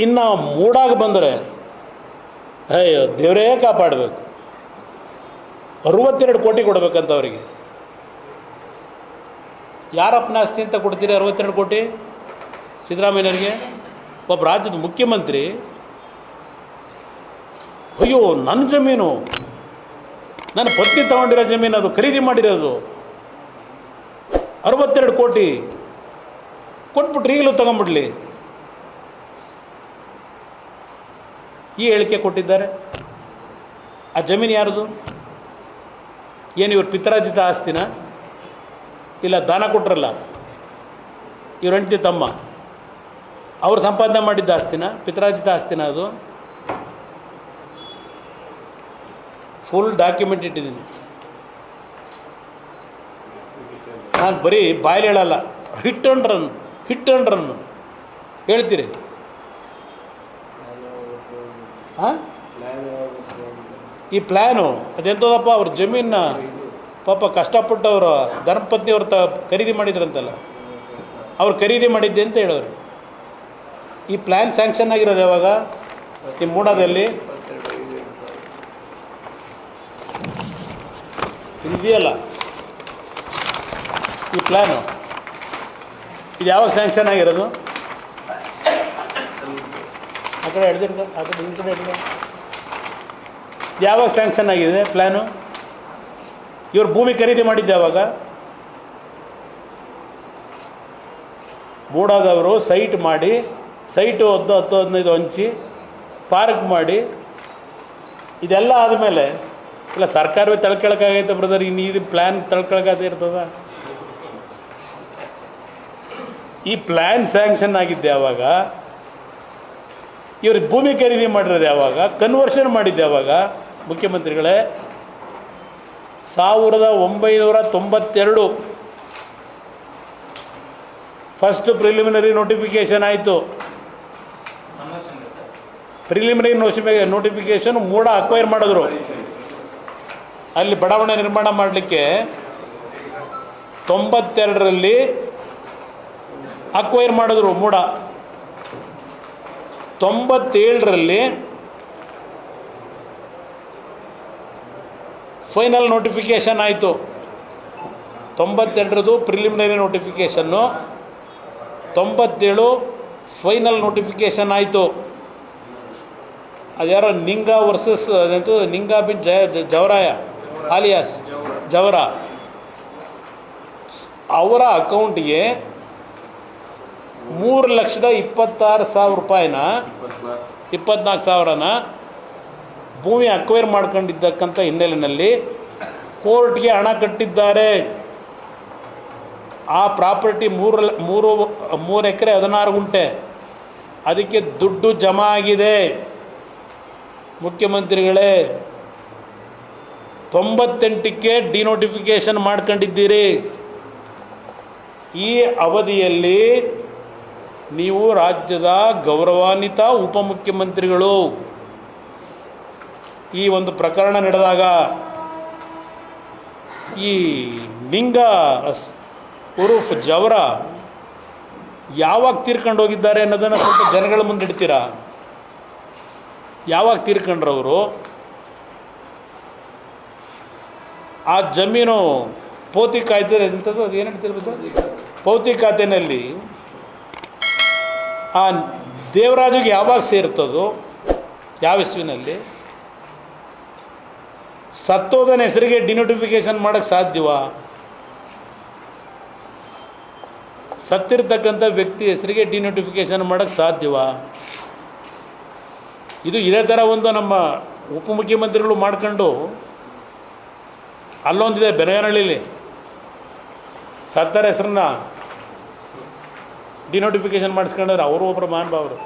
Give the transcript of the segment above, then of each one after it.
ಇನ್ನು ಮೂಡಾಗ ಬಂದರೆ, ಅಯ್ಯೋ, ದೇವರೇ ಕಾಪಾಡಬೇಕು. ಅರುವತ್ತೆರಡು ಕೋಟಿ ಕೊಡಬೇಕಂತ ಅವರಿಗೆ. ಯಾರಪ್ಪನ ಆಸ್ತಿ ಅಂತ ಕೊಡ್ತೀರಿ ಅರವತ್ತೆರಡು ಕೋಟಿ? ಸಿದ್ದರಾಮಯ್ಯನವರಿಗೆ? ಒಬ್ಬ ರಾಜ್ಯದ ಮುಖ್ಯಮಂತ್ರಿ. ಅಯ್ಯೋ ನನ್ನ ಜಮೀನು. ನನ್ನ ಪತ್ನಿ ತಗೊಂಡಿರೋ ಜಮೀನು, ಅದು ಖರೀದಿ ಮಾಡಿರೋದು. ಅರವತ್ತೆರಡು ಕೋಟಿ. ಕೊಟ್ಬಿಟ್ರಿ ಈಗಲೂ ತಗೊಂಬಿಡ್ಲಿ. ಈ ಹೇಳಿಕೆ ಕೊಟ್ಟಿದ್ದಾರೆ. ಆ ಜಮೀನು ಯಾರದು? ಏನು ಇವ್ರ ಪಿತ್ರಾಜಿತ ಆಸ್ತಿನ? ಇಲ್ಲ ದಾನ ಕೊಟ್ರಲ್ಲ? ಇವ್ರ ಹೆಂಡತಿ ತಮ್ಮ? ಅವ್ರು ಸಂಪಾದನೆ ಮಾಡಿದ್ದ ಆಸ್ತಿನ? ಪಿತ್ರಾಜಿತ ಆಸ್ತಿನ ಅದು? ಫುಲ್ ಡಾಕ್ಯುಮೆಂಟ್ ಇಟ್ಟಿದ್ದೀನಿ. ನಾನು ಬರೀ ಬಾಯಲ್ಲಿ ಹೇಳಲ್ಲ. ಹಿಟ್ ಅಂಡ್ ರನ್ ಹಿಟ್ ಹೇಳ್ತೀರಿ? ಈ ಪ್ಲ್ಯಾನು ಅದೆಂತದಪ್ಪ ಅವ್ರ ಜಮೀನ ಪಾಪ ಕಷ್ಟಪಟ್ಟವರು ಧರ್ಮಪತ್ನಿ ಅವ್ರ ತ ಖರೀದಿ ಮಾಡಿದ್ರಂತಲ್ಲ. ಅವ್ರು ಖರೀದಿ ಮಾಡಿದ್ದೆ ಅಂತ ಹೇಳೋರು ಈ ಪ್ಲ್ಯಾನ್ ಸ್ಯಾಂಕ್ಷನ್ ಆಗಿರೋದು ಯಾವಾಗ? ಈ ಮೂಡಾದಲ್ಲಿ? ಇದೆಯಲ್ಲ. ಈ ಪ್ಲ್ಯಾನು ಇದು ಯಾವಾಗ ಸ್ಯಾಂಕ್ಷನ್ ಆಗಿರೋದು? ಕಡೆ ಹಿಡ್ದಿರ್ಕ ಆ ಕಡೆ ಈ ಕಡೆ ಹಿಡ್ದು ಯಾವಾಗ ಸ್ಯಾಂಕ್ಷನ್ ಆಗಿದೆ ಪ್ಲ್ಯಾನು ಇವರು ಭೂಮಿ ಖರೀದಿ ಮಾಡಿದ್ದೆ ಯಾವಾಗ? ಬೋಡಾದವರು ಸೈಟ್ ಮಾಡಿ ಸೈಟು ಹತ್ತು ಹತ್ತು, ಹದಿನೈದು ಹಂಚಿ ಪಾರ್ಕ್ ಮಾಡಿ, ಇದೆಲ್ಲ ಆದಮೇಲೆ, ಇಲ್ಲ ಸರ್ಕಾರವೇ ತಳ್ಕೊಳಕ್ಕಾಗೈತೆ ಬ್ರದರ್ ಇನ್ನು ಇದು ಪ್ಲ್ಯಾನ್ ತಳ್ಕೊಳಕಾದ ಇರ್ತದ? ಈ ಪ್ಲ್ಯಾನ್ ಸ್ಯಾಂಕ್ಷನ್ ಆಗಿದ್ದೆ ಯಾವಾಗ? ಇವ್ರು ಭೂಮಿ ಖರೀದಿ ಮಾಡಿರೋದು ಯಾವಾಗ? ಕನ್ವರ್ಷನ್ ಮಾಡಿದ್ದೆ ಯಾವಾಗ? ಮುಖ್ಯಮಂತ್ರಿಗಳೇ, ಸಾವಿರದ ಒಂಬೈನೂರ ತೊಂಬತ್ತೆರಡು. ಫಸ್ಟ್ ಪ್ರಿಲಿಮಿನರಿ ನೋಟಿಫಿಕೇಷನ್ ಆಯಿತು. Preliminary notification notification MUDA acquire ಮಾಡಿದ್ರು. ಅಲ್ಲಿ ಬಡಾವಣೆ ನಿರ್ಮಾಣ ಮಾಡಲಿಕ್ಕೆ ತೊಂಬತ್ತೆರಡರಲ್ಲಿ ಅಕ್ವೈರ್ ಮಾಡಿದ್ರು ಮೂಡ. ತೊಂಬತ್ತೇಳರಲ್ಲಿ ಫೈನಲ್ ನೋಟಿಫಿಕೇಷನ್ ಆಯಿತು. ತೊಂಬತ್ತೆರಡರದು ಪ್ರಿಲಿಮಿನರಿ ನೋಟಿಫಿಕೇಷನ್ನು ತೊಂಬತ್ತೇಳು ಫೈನಲ್ ನೋಟಿಫಿಕೇಷನ್ ಆಯಿತು. ಅದ್ಯಾರೋ ನಿಂಗಾ ವರ್ಸಸ್ ಅದಂತೂ ನಿಂಗಾ ಬಿನ್ ಜಯ ಜವರಾಯ ಆಲಿಯಾಸ್ ಜವರ. ಅವರ ಅಕೌಂಟಿಗೆ ಮೂರು ಲಕ್ಷದ ಇಪ್ಪತ್ತಾರು ಸಾವಿರ ರೂಪಾಯಿನ, ಇಪ್ಪತ್ನಾಲ್ಕು ಸಾವಿರನ ಭೂಮಿ ಅಕ್ವೈರ್ ಮಾಡ್ಕೊಂಡಿದ್ದಕ್ಕಂಥ ಹಿನ್ನೆಲೆಯಲ್ಲಿ ಕೋರ್ಟ್ಗೆ ಹಣ ಕಟ್ಟಿದ್ದಾರೆ. ಆ ಪ್ರಾಪರ್ಟಿ ಮೂರು ಮೂರು ಮೂರು ಎಕರೆ ಹದಿನಾರು ಗುಂಟೆ. ಅದಕ್ಕೆ ದುಡ್ಡು ಜಮಾ ಆಗಿದೆ. ಮುಖ್ಯಮಂತ್ರಿಗಳೇ, ತೊಂಬತ್ತೆಂಟಕ್ಕೆ ಡಿನೋಟಿಫಿಕೇಷನ್ ಮಾಡ್ಕೊಂಡಿದ್ದೀರಿ. ಈ ಅವಧಿಯಲ್ಲಿ ನೀವು ರಾಜ್ಯದ ಗೌರವಾನ್ವಿತ ಉಪಮುಖ್ಯಮಂತ್ರಿಗಳು. ಈ ಒಂದು ಪ್ರಕರಣ ನಡೆದಾಗ ಈ ಮಿಂಗ ಉರುಫ್ ಜವರ ಯಾವಾಗ ತೀರ್ಕೊಂಡು ಹೋಗಿದ್ದಾರೆ ಅನ್ನೋದನ್ನು ಸ್ವಲ್ಪ ಜನಗಳ ಮುಂದೆ ಇಡ್ತೀರಾ? ಯಾವಾಗ ತೀರ್ಕೊಂಡ್ರವರು? ಆ ಜಮೀನು ಪೌತಿ ಕಾಯ್ದೆ ಅದು ಏನು ಹೇಳ್ತಿರ್ಬೋದು ಪೌತಿ ಖಾತೆಯಲ್ಲಿ. ಆ ದೇವರಾಜಿಗೆ ಯಾವಾಗ ಸೇರ್ತದೋ ಯಾವ ಇಸ್ವಿನಲ್ಲಿ ಸತ್ತೋದನ ಹೆಸರಿಗೆ ಡಿನೋಟಿಫಿಕೇಶನ್ ಮಾಡೋಕ್ಕೆ ಸಾಧ್ಯವಾ? ಸತ್ತಿರ್ತಕ್ಕಂಥ ವ್ಯಕ್ತಿ ಹೆಸರಿಗೆ ಡಿನೋಟಿಫಿಕೇಶನ್ ಮಾಡೋಕ್ಕೆ ಸಾಧ್ಯವಾ? ಇದು ಇದೇ ಥರ ಒಂದು ನಮ್ಮ ಉಪಮುಖ್ಯಮಂತ್ರಿಗಳು ಮಾಡ್ಕೊಂಡು ಅಲ್ಲೊಂದಿದೆ ಬೆನಗನಹಳ್ಳಿಲಿ. ಸತ್ತರ ಹೆಸರನ್ನ ಡಿನೋಟಿಫಿಕೇಶನ್ ಮಾಡಿಸ್ಕೊಂಡ್ರೆ ಅವರು ಒಬ್ಬರು ಮಹಾನುಭಾವರು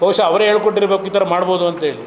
ಬಹುಶಃ ಅವರೇ ಹೇಳ್ಕೊಟ್ಟಿರ್ಬೇಕು ಈ ಥರ ಮಾಡ್ಬೋದು ಅಂತೇಳಿ